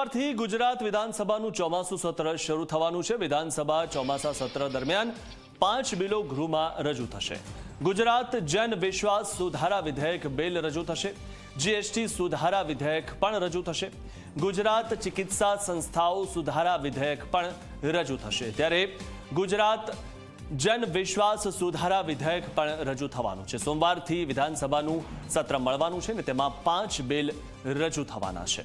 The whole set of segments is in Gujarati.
સોમવારથી ગુજરાત વિધાનસભાનું ચોમાસું સત્ર શરૂ થવાનું છે. વિધાનસભા ચોમાસા સત્ર દરમિયાન પાંચ બિલો ગૃહમાં રજૂ થશે. ગુજરાત જન વિશ્વાસ સુધારા વિધેયક બિલ રજૂ થશે. જીએસટી સુધારા વિધેયક પણ રજૂ થશે. ગુજરાત ચિકિત્સા સંસ્થાઓ સુધારા વિધેયક પણ રજૂ થશે. ત્યારે ગુજરાત જન વિશ્વાસ સુધારા વિધેયક પણ રજૂ થવાનું છે. સોમવારથી વિધાનસભાનું સત્ર મળવાનું છે ને તેમાં પાંચ બિલ રજૂ થવાના છે.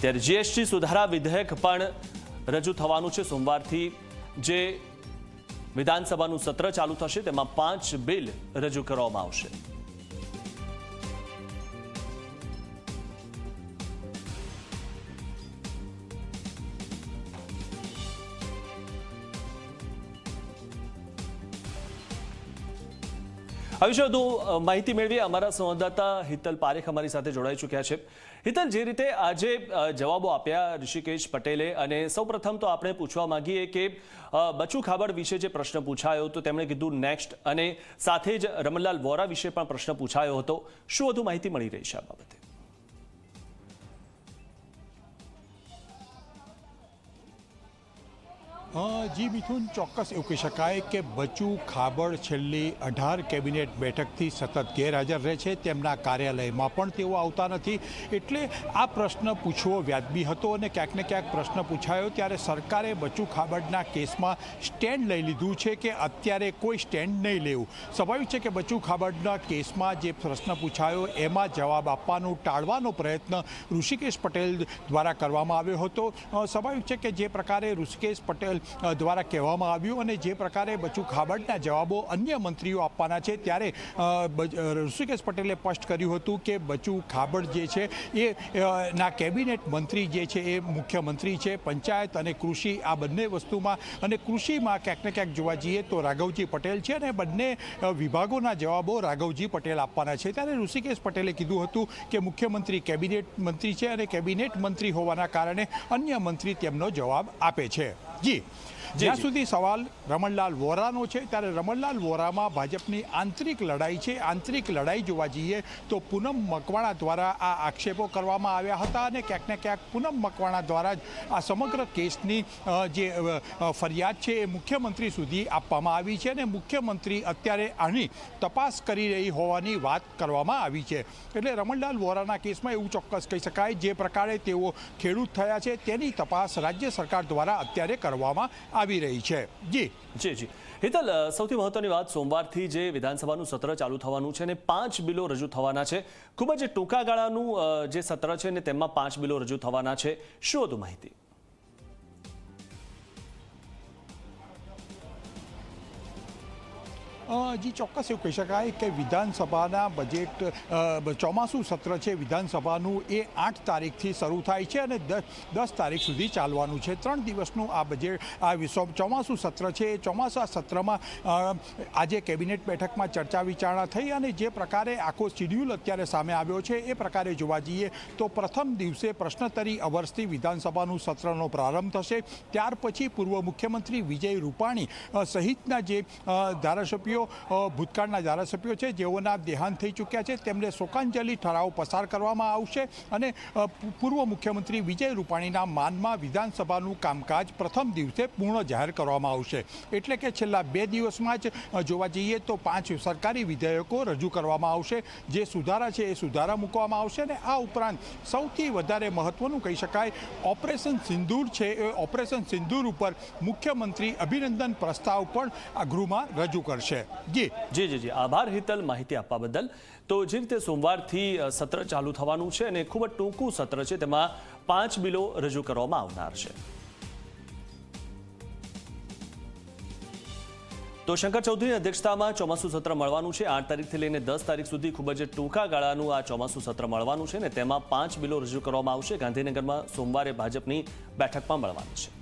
ત્યારે જીએસટી સુધારા વિધેયક પણ રજૂ થવાનું છે. સોમવારથી જે વિધાનસભાનું સત્ર ચાલુ થશે, તેમાં પાંચ બિલ રજૂ કરવામાં આવશે. આ વિશે વધુ માહિતી મેળવીએ અમારા સંવાદદાતા હિતલ પારેખ અમારી સાથે જોડાઈ ચૂક્યા છે. હિતલ, જે રીતે આજે જવાબો આપ્યા ઋષિકેશ પટેલે અને સૌપ્રથમ તો આપણે પૂછવા માંગીએ કે બચુ ખાબડ વિશે જે પ્રશ્ન પૂછાયો તો તેમણે કીધું નેક્સ્ટ અને સાથે જ રમણલાલ વોરા વિશે પણ પ્રશ્ન પૂછાયો હતો. શું વધુ માહિતી મળી રહી છે આ બાબતે? જી મિથુન ચોક્કસ એવું કહી શકાય કે બચુ ખાબડ છેલ્લી અઢાર કેબિનેટ બેઠકથી સતત ગેરહાજર રહે છે. તેમના કાર્યાલયમાં પણ તેઓ આવતા નથી. એટલે આ પ્રશ્ન પૂછવો વ્યાજબી હતો અને ક્યાંક ને ક્યાંક પ્રશ્ન પૂછાયો ત્યારે સરકારે બચુ ખાબડના કેસમાં સ્ટેન્ડ લઈ લીધું છે કે અત્યારે કોઈ સ્ટેન્ડ નહીં લેવું. સ્વાભાવિક છે કે બચુ ખાબડના કેસમાં જે પ્રશ્ન પૂછાયો એમાં જવાબ આપવાનું ટાળવાનો પ્રયત્ન ઋષિકેશ પટેલ દ્વારા કરવામાં આવ્યો હતો. સ્વાભાવિક છે કે જે પ્રકારે ઋષિકેશ પટેલ દ્વારા કહેવામાં આવ્યું અને જે પ્રકારે બચુ ખાબડના જવાબો અન્ય મંત્રીઓ આપવાના છે, ત્યારે ઋષિકેશ પટેલે સ્પષ્ટ કર્યું હતું કે બચુ ખાબડ જે છે એ ના કેબિનેટ મંત્રી જે છે એ મુખ્યમંત્રી છે, પંચાયત અને કૃષિ આ બંને વસ્તુમાં અને કૃષિમાં ક્યાંક ને ક્યાંક જોવા જઈએ તો રાઘવજી પટેલ છે અને બંને વિભાગોના જવાબો રાઘવજી પટેલ આપવાના છે. ત્યારે ઋષિકેશ પટેલે કીધું હતું કે મુખ્યમંત્રી કેબિનેટ મંત્રી છે અને કેબિનેટ મંત્રી હોવાના કારણે અન્ય મંત્રી તેમનો જવાબ આપે છે. જી જ્યાં સુધી સવાલ રમણલાલ વોરાનો છે ત્યારે રમણલાલ વોરામાં ભાજપની આંતરિક લડાઈ છે. આંતરિક લડાઈ જોવા જઈએ તો પૂનમ મકવાણા દ્વારા આ આક્ષેપો કરવામાં આવ્યા હતા અને ક્યાંક ને ક્યાંક પૂનમ મકવાણા દ્વારા જ આ સમગ્ર કેસની જે ફરિયાદ છે એ મુખ્યમંત્રી સુધી આપવામાં આવી છે અને મુખ્યમંત્રી અત્યારે આની તપાસ કરી રહી હોવાની વાત કરવામાં આવી છે. એટલે રમણલાલ વોરાના કેસમાં એવું ચોક્કસ કહી શકાય જે પ્રકારે તેઓ ખેડૂત થયા છે તેની તપાસ રાજ્ય સરકાર દ્વારા અત્યારે કરવામાં આવી રહી છે. જી. જી જી. હિતલ સૌથી મહત્વની વાત સોમવારથી જે વિધાનસભાનું સત્ર ચાલુ થવાનું છે અને પાંચ બિલો રજૂ થવાના છે. ખૂબ જ ટૂંકા ગાળાનું જે સત્ર છે ને તેમાં પાંચ બિલો રજૂ થવાના છે. શું વધુ માહિતી? જી ચોક્કસ એવું કહી શકાય કે વિધાનસભાના બજેટ ચોમાસું સત્ર છે વિધાનસભાનું એ આઠ તારીખથી શરૂ થાય છે અને દસ તારીખ સુધી ચાલવાનું છે. ત્રણ દિવસનું આ બજેટ આ ચોમાસું સત્ર છે. એ ચોમાસા સત્રમાં આજે કેબિનેટ બેઠકમાં ચર્ચા વિચારણા થઈ અને જે પ્રકારે આખો શિડ્યુલ અત્યારે સામે આવ્યો છે એ પ્રકારે જોવા જઈએ તો પ્રથમ દિવસે પ્રશ્નતરી અવર્સથી વિધાનસભાનું સત્રનો પ્રારંભ થશે. ત્યાર પછી પૂર્વ મુખ્યમંત્રી વિજય રૂપાણી સહિતના જે અ, ધારાસભ્યો ભૂતકાળના ધારાસભ્યો છે, જેઓના દેહાંત થઈ ચૂક્યા છે, તેમને શોકાંજલિ ઠરાવ પસાર કરવામાં આવશે અને પૂર્વ મુખ્યમંત્રી વિજય રૂપાણીના માનમાં વિધાનસભાનું કામકાજ પ્રથમ દિવસે પૂર્ણ જાહેર કરવામાં આવશે. એટલે કે છેલ્લા બે દિવસમાં જ જોવા જઈએ તો પાંચ સરકારી વિધેયકો રજૂ કરવામાં આવશે. જે સુધારા છે એ સુધારા મૂકવામાં આવશે અને આ ઉપરાંત સૌથી વધારે મહત્વનું કહી શકાય, ઓપરેશન સિંદૂર છે એ, ઓપરેશન સિંદૂર ઉપર મુખ્યમંત્રી અભિનંદન પ્રસ્તાવ પણ આ ગૃહમાં રજૂ કરશે. જી. જી જી જી. આભાર હિતલ માહિતી આપવા બદલ. તો જે રીતે સોમવારથી સત્ર ચાલુ થવાનું છે અને ખૂબ જ ટૂંકું સત્ર છે, તેમાં પાંચ બિલો રજૂ કરવામાં આવનાર છે. તો શંકર ચૌધરીની અધ્યક્ષતામાં ચોમાસું સત્ર મળવાનું છે. આઠ તારીખથી લઈને દસ તારીખ સુધી ખૂબ જ ટૂંકા ગાળાનું આ ચોમાસું સત્ર મળવાનું છે ને તેમાં પાંચ બિલો રજૂ કરવામાં આવશે. ગાંધીનગરમાં સોમવારે ભાજપની બેઠક પણ મળવાની છે.